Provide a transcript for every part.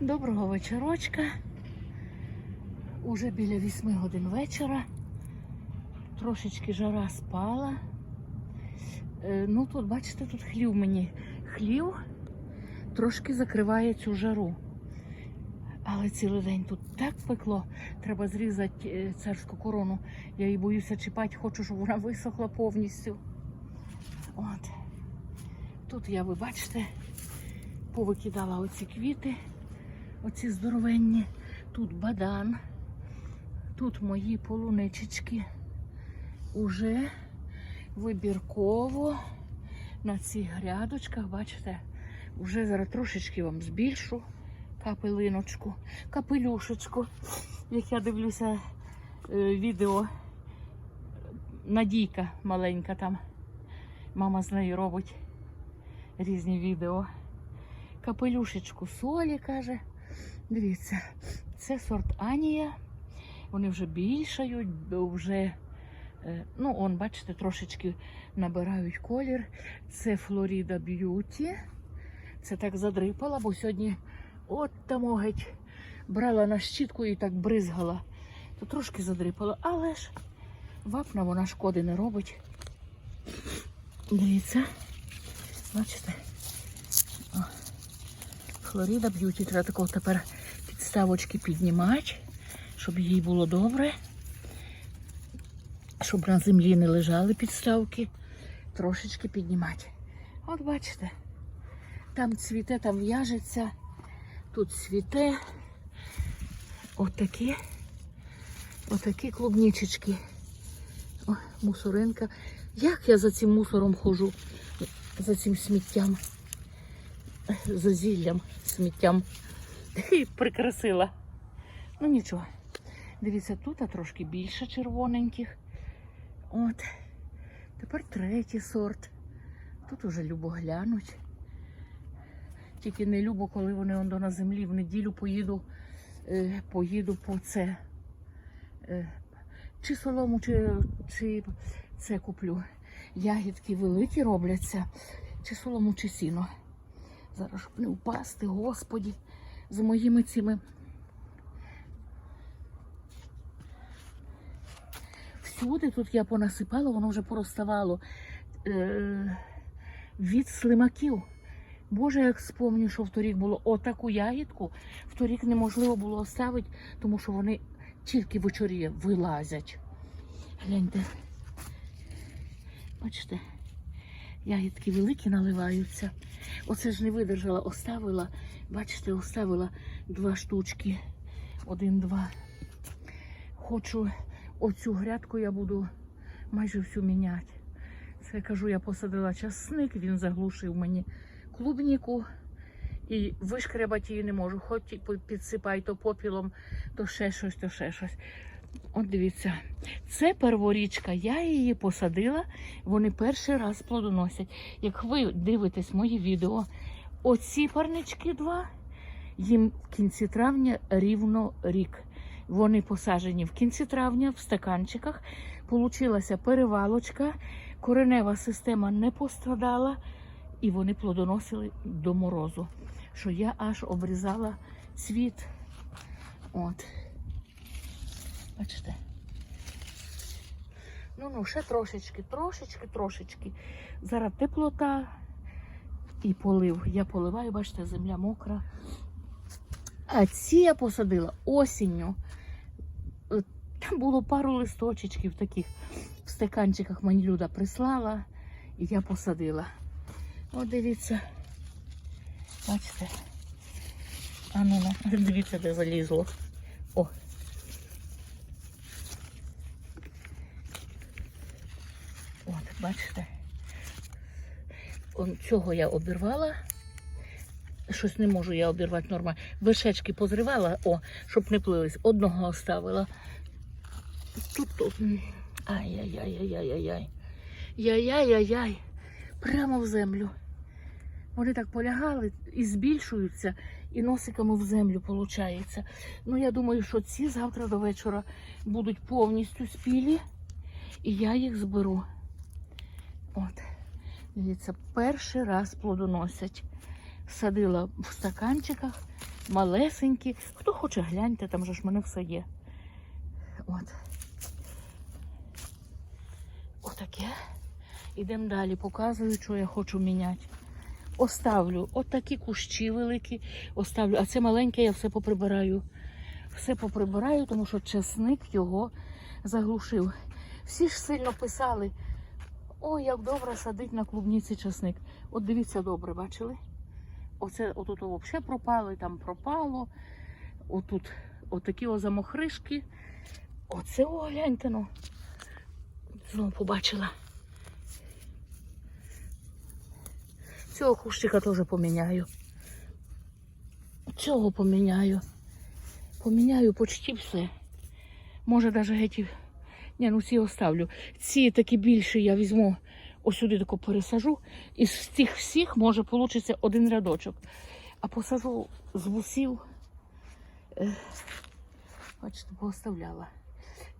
Доброго вечорочка. Уже біля 8 годин вечора. Трошечки жара спала. Е, ну тут, бачите, тут хлів мені. Хлів трошки закриває цю жару. Але цілий день тут так пекло. Треба зрізати е, царську корону. Я її боюся чіпати, хочу, щоб вона висохла повністю. От. Тут я, ви бачите, повикидала оці квіти, оці здоровенні. Тут бадан, тут мої полуничечки. Уже вибірково на цих грядочках, бачите, вже зараз трошечки вам збільшу капелиночку, капелюшечку. Як я дивлюся е, відео, Надійка маленька там. Мама з нею робить різні відео. Капелюшечку солі, каже. Дивіться, це сорт Анія. Вони вже більшають, вже, е, ну, он, бачите, трошечки набирають колір. Це Флоріда Б'юті. Це так задрипала, бо сьогодні от там геть брала на щітку і так бризгала. То трошки задрипало, але ж вапна вона шкоди не робить. Дивіться, бачите? О, Флоріда б'юті. Треба такого тепер підставочки піднімати, щоб їй було добре. Щоб на землі не лежали підставки. Трошечки піднімати. От бачите, там цвіте, там в'яжеться, тут цвіте. Отакі, отакі клубнічечки. О, мусоринка. Як я за цим мусором ходжу, за цим сміттям, за зіллям, сміттям. Прикрасила. Ну нічого. Дивіться, тут а трошки більше червоненьких. От. Тепер третій сорт. Тут уже любо глянуть. Тільки не любо, коли вони ондо на землі. В неділю поїду, е, поїду по це. Е, чи солому, чи, чи це куплю. Ягідки великі робляться, чи солому, чи сіно. Зараз щоб не впасти, господі, з моїми цими. Всюди тут я понасипала, воно вже пороставало е- від слимаків. Боже, як спомню, що вторік було отаку ягідку, вторік неможливо було оставити, тому що вони тільки вечорі вилазять. Гляньте. Бачите, ягідки великі наливаються. Оце ж не видержала, оставила. Бачите, оставила два штучки. Один-два. Хочу оцю грядку я буду майже всю міняти. Це кажу, я посадила часник, він заглушив мені клубніку. І вишкребати її не можу. Хоч підсипай то попілом, то ще щось, то ще щось. От дивіться, це перворічка. Я її посадила, вони перший раз плодоносять. Як ви дивитесь мої відео, оці парнички два, їм в кінці травня рівно рік. Вони посаджені в кінці травня в стаканчиках. Получилася перевалочка, коренева система не пострадала, і вони плодоносили до морозу. Що я аж обрізала цвіт. От. Бачите? Ну, ну, ще трошечки, трошечки, трошечки. Зараз теплота і полив. Я поливаю, бачите, земля мокра. А ці я посадила осінню. Там було пару листочечків таких в стаканчиках мені люда прислала, і я посадила. От дивіться. Бачите? А ну, ну, дивіться, де залізло. О. бачите. Он, цього я обірвала. Щось не можу я обірвати нормально. Вершечки позривала, о, щоб не плились. Одного оставила. Тут тут. Ай-яй-яй-яй-яй-яй. Яй-яй-яй-яй. Прямо в землю. Вони так полягали і збільшуються, і носиками в землю виходить. Ну, я думаю, що ці завтра до вечора будуть повністю спілі, і я їх зберу. От. Дивіться, перший раз плодоносять. садила в стаканчиках, малесенькі. Хто хоче, гляньте, там же ж в мене все є. От. Отаке. Ідемо далі, показую, що я хочу міняти. Оставлю отакі кущі великі, оставлю, а це маленьке я все поприбираю. Все поприбираю, тому що часник його заглушив. Всі ж сильно писали, ой, як добре садить на клубніці часник. От дивіться добре, бачили? Оце отут взагалі пропало, і там пропало. Отут отакі о замохришки. Оце о, гляньте, ну. Знову побачила. Цього кущика теж поміняю. Цього поміняю. Поміняю почти все. Може навіть геть. Ні, ну ці оставлю. Ці такі більші я візьму ось сюди тако пересажу. І з цих всіх може вийде один рядочок. А посажу з вусів. е, Бачите, пооставляла.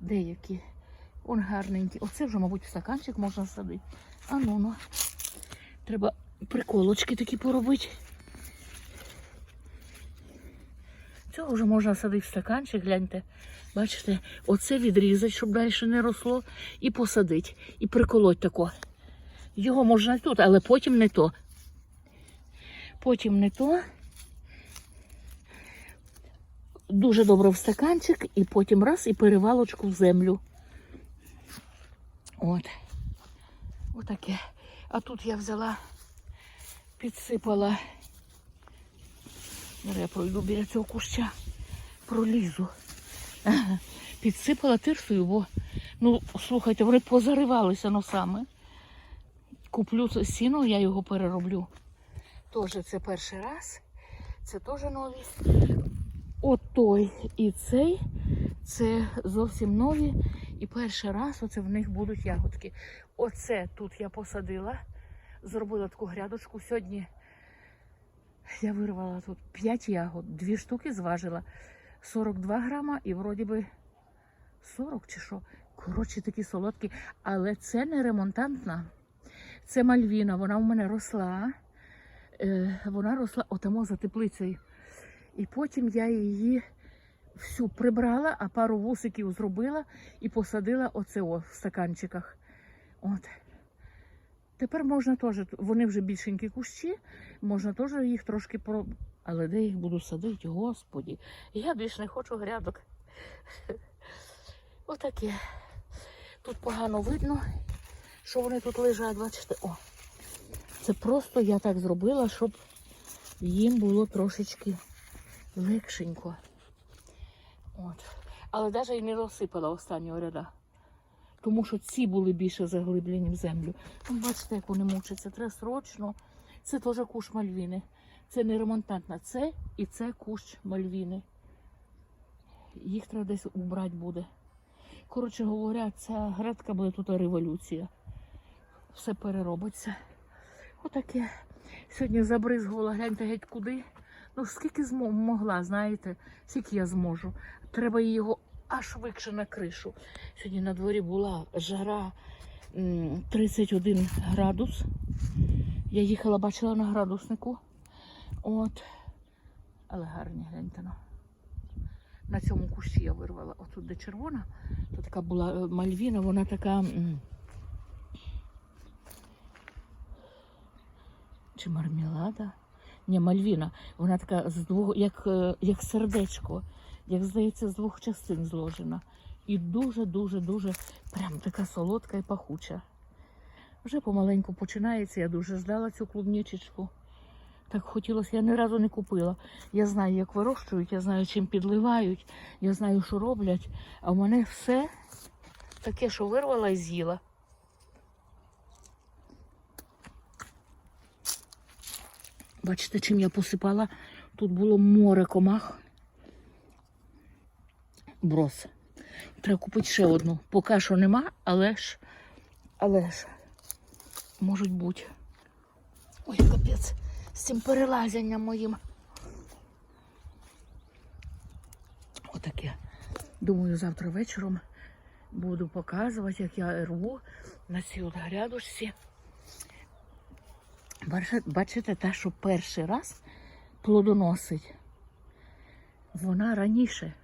Деякі. Он гарненькі. Оце вже, мабуть, в стаканчик можна садити. А ну ну. Треба приколочки такі поробити. Цього вже можна садити в стаканчик, гляньте. Бачите, оце відрізати, щоб далі не росло, і посадити, і приколоть тако. Його можна тут, але потім не то. Потім не то. Дуже добре в стаканчик, і потім раз, і перевалочку в землю. От. Отаке. А тут я взяла, підсипала. Я пройду біля цього куща, пролізу. Підсипала тирсою, бо, ну, слухайте, вони позаривалися носами. Куплю це сіно, я його перероблю. Тоже це перший раз. Це теж нові. От той і цей. Це зовсім нові. І перший раз оце в них будуть ягодки. Оце тут я посадила, зробила таку грядочку. Сьогодні я вирвала тут 5 ягод, дві штуки зважила 42 грама і вроді би 40 чи що. Коротше, такі солодкі. Але це не ремонтантна. Це мальвіна, вона в мене росла. Е, вона росла отамо за теплицею. І потім я її всю прибрала, а пару вусиків зробила і посадила оце о, в стаканчиках. От. Тепер можна теж, вони вже більшенькі кущі, можна теж їх трошки про. Але де їх буду садити, господі. Я більш не хочу грядок. Отаке. Тут погано видно, що вони тут лежать, бачите. О. Це просто я так зробила, щоб їм було трошечки легшенько. От. Але навіть і не розсипала останнього ряда. Тому що ці були більше заглиблені в землю. Бачите, як вони мучаться. Треба срочно. Це теж кущ мальвіни. Це не ремонтантна. Це і це кущ мальвіни. Їх треба десь убрати буде. Коротше говоря, ця градка буде тут революція. Все переробиться. Отаке. Сьогодні забризгувала, гляньте геть куди. Ну, скільки змо- могла, знаєте, скільки я зможу. Треба його аж викше на кришу. Сьогодні на дворі була жара 31 градус. Я їхала, бачила на градуснику. От. Але гарні, гляньте. Ну. На цьому кущі я вирвала. Отут, де червона, то така була е, мальвіна, вона така. Чи мармелада? Ні, мальвіна. Вона така з двох, як, е, як сердечко, як здається, з двох частин зложена. І дуже-дуже, дуже прям така солодка і пахуча. Вже помаленьку починається. Я дуже ждала цю клубничечку. Так хотілося, я ні разу не купила. Я знаю, як вирощують, я знаю, чим підливають, я знаю, що роблять. А в мене все таке, що вирвала і з'їла. Бачите, чим я посипала? Тут було море комах. Брос. Треба купити ще одну. Поки що нема, але ж, але ж, можуть бути. Ой, капець, з цим перелазянням моїм. Отаке. Думаю, завтра вечором буду показувати, як я рву на цій от грядочці. Бачите, та, що перший раз плодоносить, вона раніше.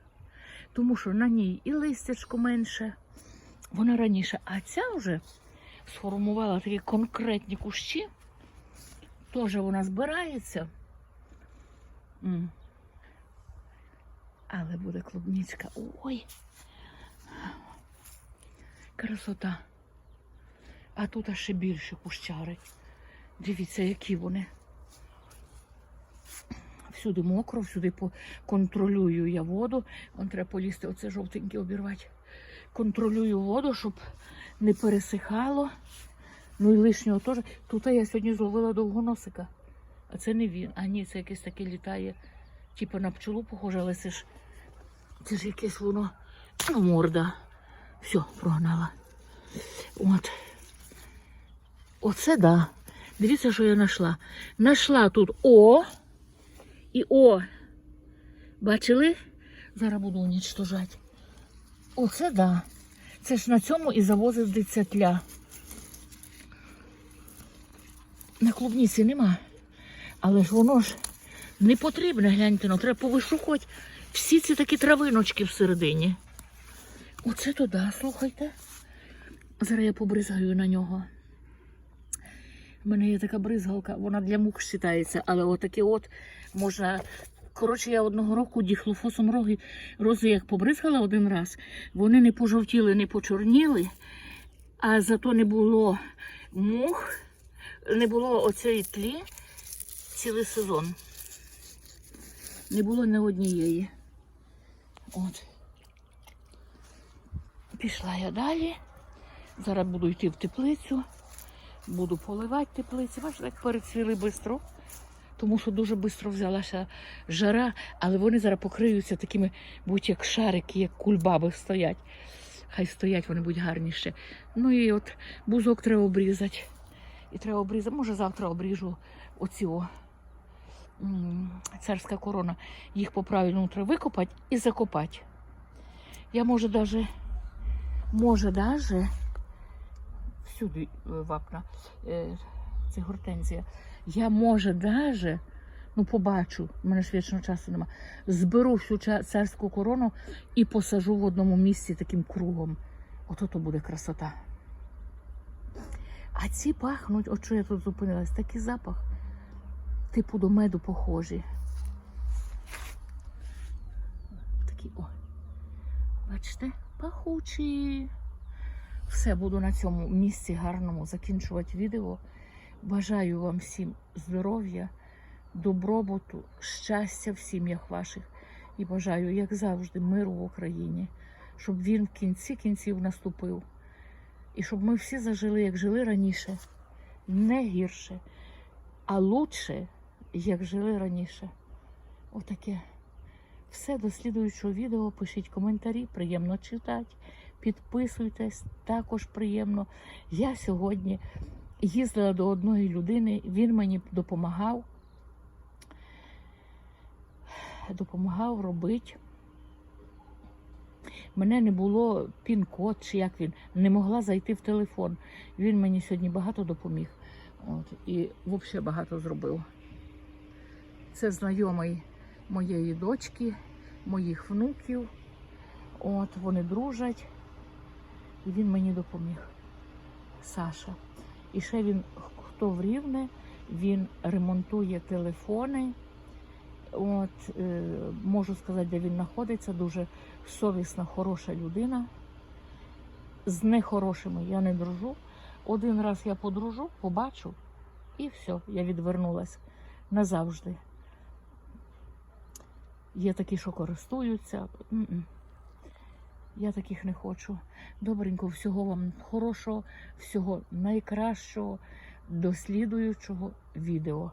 Тому що на ній і листячко менше, вона раніше. А ця вже сформувала такі конкретні кущі. Теж вона збирається. Але буде клубничка. Ой. Красота. А тут ще більше кущари. Дивіться, які вони. Всюди мокро, всюди контролюю я воду. Вон треба полізти, оце жовтеньке обірвати. Контролюю воду, щоб не пересихало. Ну і лишнього теж. Тут я сьогодні зловила довгоносика. А це не він. А ні, це якесь таке літає. Типу на пчелу похоже, але це ж це ж якесь воно ну, морда. Все, прогнала. От. Оце да. Дивіться, що я знайшла. Нашла тут О і О. Бачили? Зараз буду унічтожати. Оце да. Це ж на цьому і завозить дитятля. На клубніці нема. Але ж воно ж не потрібне, гляньте, ну треба повишукувати всі ці такі травиночки всередині. Оце туди, слухайте. Зараз я побризгаю на нього. У мене є така бризгалка, вона для мух вважається, але отаке от можна. Коротше, я одного року діхлофосом роги, рози як побризгала один раз, вони не пожовтіли, не почорніли, а зато не було мух, не було оцеї тлі цілий сезон. Не було ні однієї. От. Пішла я далі. Зараз буду йти в теплицю, буду поливати теплиці. Бачите, як перецвіли швидко, тому що дуже швидко взялася жара, але вони зараз покриються такими, будь як шарики, як кульбаби стоять. Хай стоять, вони будуть гарніше. Ну і от бузок треба обрізати. І треба обрізати. Може, завтра обріжу оці царська корона. Їх по правильному треба викопати і закопати. Я може даже, може даже всюди е, вапна, е, це гортензія. Я може даже, ну побачу, в мене ж вічного часу нема, зберу всю царську корону і посажу в одному місці таким кругом. Ото то буде красота. А ці пахнуть, от що я тут зупинилась, такий запах, типу до меду похожі. Такі, о. Бачите, пахучі. Все, буду на цьому місці гарному закінчувати відео. Бажаю вам всім здоров'я, добробуту, щастя в сім'ях ваших. І бажаю, як завжди, миру в Україні, щоб він в кінці кінців наступив. І щоб ми всі зажили, як жили раніше, не гірше, а лучше, як жили раніше. Отаке. Все до слідуючого відео. Пишіть коментарі, приємно читати. Підписуйтесь, також приємно. Я сьогодні їздила до одної людини, він мені допомагав. Допомагав робити. Мене не було пін-код, чи як він, не могла зайти в телефон. Він мені сьогодні багато допоміг. От, і взагалі багато зробив. Це знайомий моєї дочки, моїх внуків. От, вони дружать. І він мені допоміг. Саша. І ще він, хто в Рівне, він ремонтує телефони. От, е, можу сказати, де він знаходиться. Дуже совісна, хороша людина. З нехорошими я не дружу. Один раз я подружу, побачу, і все, я відвернулась назавжди. Є такі, що користуються. Я таких не хочу. Добренько, всього вам хорошого, всього найкращого, дослідуючого відео.